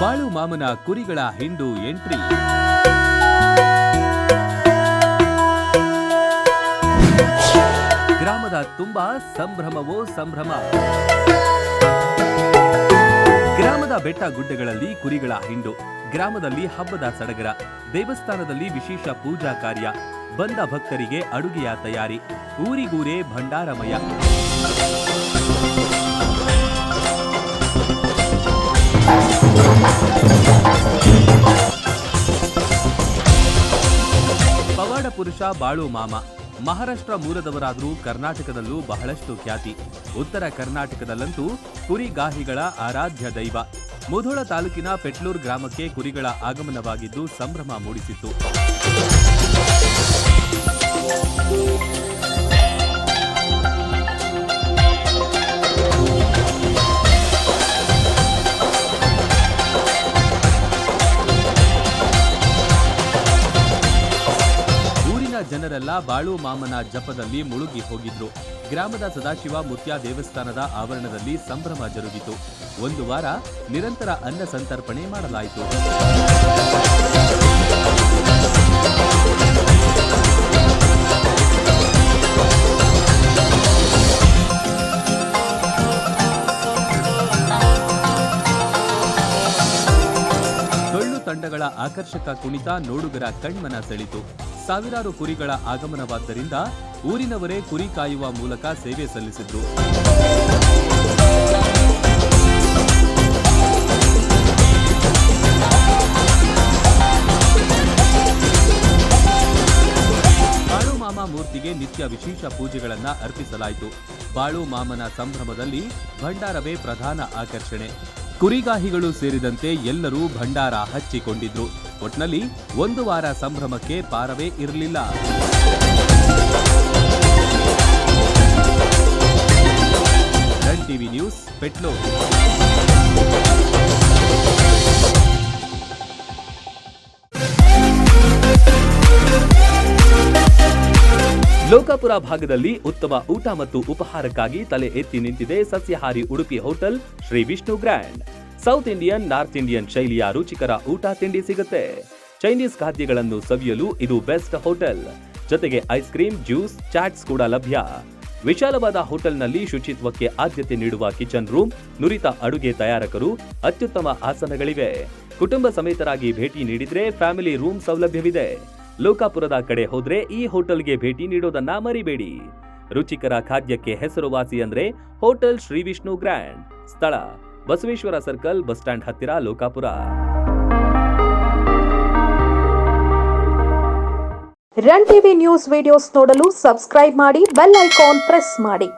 ಬಾಳು ಮಾಮನ ಕುರಿಗಳ ಹಿಂಡು ಎಂಟ್ರಿ. ಗ್ರಾಮದ ತುಂಬಾ ಸಂಭ್ರಮವೋ ಸಂಭ್ರಮ. ಗ್ರಾಮದ ಬೆಟ್ಟ ಗುಡ್ಡಗಳಲ್ಲಿ ಕುರಿಗಳ ಹಿಂಡು. ಗ್ರಾಮದಲ್ಲಿ ಹಬ್ಬದ ಸಡಗರ. ದೇವಸ್ಥಾನದಲ್ಲಿ ವಿಶೇಷ ಪೂಜಾ ಕಾರ್ಯ. ಬಂದ ಭಕ್ತರಿಗೆ ಅಡುಗೆಯ ತಯಾರಿ. ಊರಿಗೂರೇ ಭಂಡಾರಮಯ. ಪವಾಡ ಪುರುಷ ಬಾಳು ಮಾಮ. ಮಹಾರಾಷ್ಟ್ರ ಮೂಲದವರಾದರೂ ಕರ್ನಾಟಕದಲ್ಲೂ ಬಹಳಷ್ಟು ಖ್ಯಾತಿ. ಉತ್ತರ ಕರ್ನಾಟಕದಲ್ಲಂತೂ ಕುರಿಗಾಹಿಗಳ ಆರಾಧ್ಯ ದೈವ. ಮುಧೋಳ ತಾಲೂಕಿನ ಪೆಟ್ಲೂರ್ ಗ್ರಾಮಕ್ಕೆ ಕುರಿಗಳ ಆಗಮನವಾಗಿದ್ದು ಸಂಭ್ರಮ ಮೂಡಿಸಿತ್ತು. ಜನರೆಲ್ಲ ಬಾಳು ಮಾಮನ ಜಪದಲ್ಲಿ ಮುಳುಗಿ ಹೋಗಿದ್ರು. ಗ್ರಾಮದ ಸದಾಶಿವ ಮುತ್ಯ ದೇವಸ್ಥಾನದ ಆವರಣದಲ್ಲಿ ಸಂಭ್ರಮ ಜರುಗಿತು. ಒಂದು ವಾರ ನಿರಂತರ ಅನ್ನ ಸಂತರ್ಪಣೆ ಮಾಡಲಾಯಿತು. ತಂಡಗಳ ಆಕರ್ಷಕ ಕುಣಿತ ನೋಡುಗರ ಕಣ್ಮನ ಸೆಳಿತು ಸಾವಿರಾರು ಕುರಿಗಳ ಆಗಮನವಾದ್ದರಿಂದ ಊರಿನವರೇ ಕುರಿ ಕಾಯುವ ಮೂಲಕ ಸೇವೆ ಸಲ್ಲಿಸಿದ್ರು. ಮೂರ್ತಿಗೆ ನಿತ್ಯ ವಿಶೇಷ ಪೂಜೆಗಳನ್ನು ಅರ್ಪಿಸಲಾಯಿತು. ಬಾಳು ಮಾಮನ ಸಂಭ್ರಮದಲ್ಲಿ ಭಂಡಾರವೇ ಪ್ರಧಾನ ಆಕರ್ಷಣೆ. ಕುರಿಗಾಹಿಗಳು ಸೇರಿದಂತೆ ಎಲ್ಲರೂ ಭಂಡಾರ ಹಚ್ಚಿಕೊಂಡಿದ್ರು. ಒಟ್ನಲ್ಲಿ ಒಂದು ವಾರ ಸಂಭ್ರಮಕ್ಕೆ ಪಾರವೇ ಇರಲಿಲ್ಲ. ಟಿವಿ ನ್ಯೂಸ್ ಪೆಟ್ಲೂರ್ ಲೋಕಾಪುರ ಭಾಗದಲ್ಲಿ ಉತ್ತಮ ಊಟ ಮತ್ತು ಉಪಹಾರಕ್ಕಾಗಿ ತಲೆ ಎತ್ತಿ ನಿಂತಿದೆ ಸಸ್ಯಹಾರಿ Udupi hotel Shri Vishnu grand. South Indian, north Indian ಶೈಲಿಯ ರುಚಿಕರ ಊಟ ತಿಂಡಿ ಸಿಗುತ್ತೆ. ಚೈನೀಸ್ ಖಾದ್ಯಗಳನ್ನು ಸವಿಯಲು ಇದು ಬೆಸ್ಟ್ ಹೋಟೆಲ್. ಜೊತೆಗೆ ಐಸ್ ಕ್ರೀಮ್ ಜ್ಯೂಸ್, ಚಾಟ್ಸ್ ಕೂಡ ಲಭ್ಯ. ವಿಶಾಲವಾದ ಹೋಟೆಲ್ನಲ್ಲಿ ಶುಚಿತ್ವಕ್ಕೆ ಆದ್ಯತೆ ನೀಡುವ ಕಿಚನ್ ರೂಮ್, ನುರಿತ ಅಡುಗೆ ತಯಾರಕರು ಅತ್ಯುತ್ತಮ ಆಸನಗಳಿವೆ. ಕುಟುಂಬ ಸಮೇತರಾಗಿ ಭೇಟಿ ನೀಡಿದ್ರೆ ಫ್ಯಾಮಿಲಿ ರೂಮ್ ಸೌಲಭ್ಯವಿದೆ. ಲೋಕಾಪುರದ ಕಡೆ ಹೋದ್ರೆ ಈ ಹೋಟೆಲ್ಗೆ ಭೇಟಿ ನೀಡೋದನ್ನ ಮರಿಬೇಡಿ. ರುಚಿಕರ ಖಾದ್ಯಕ್ಕೆ ಹೆಸರುವಾಸಿ ಅಂದ್ರೆ ಹೋಟೆಲ್ ಶ್ರೀ ವಿಷ್ಣು ಗ್ರ್ಯಾಂಡ್. ಸ್ಥಳ, ಬಸವೇಶ್ವರ ಸರ್ಕಲ್, ಬಸ್ ಸ್ಟ್ಯಾಂಡ್ ಹತ್ತಿರ Lokapur. Run TV news videos ನೋಡಲು ಸಬ್ಸ್ಕ್ರೈಬ್ ಮಾಡಿ, ಬೆಲ್ ಐಕಾನ್ ಪ್ರೆಸ್ ಮಾಡಿ.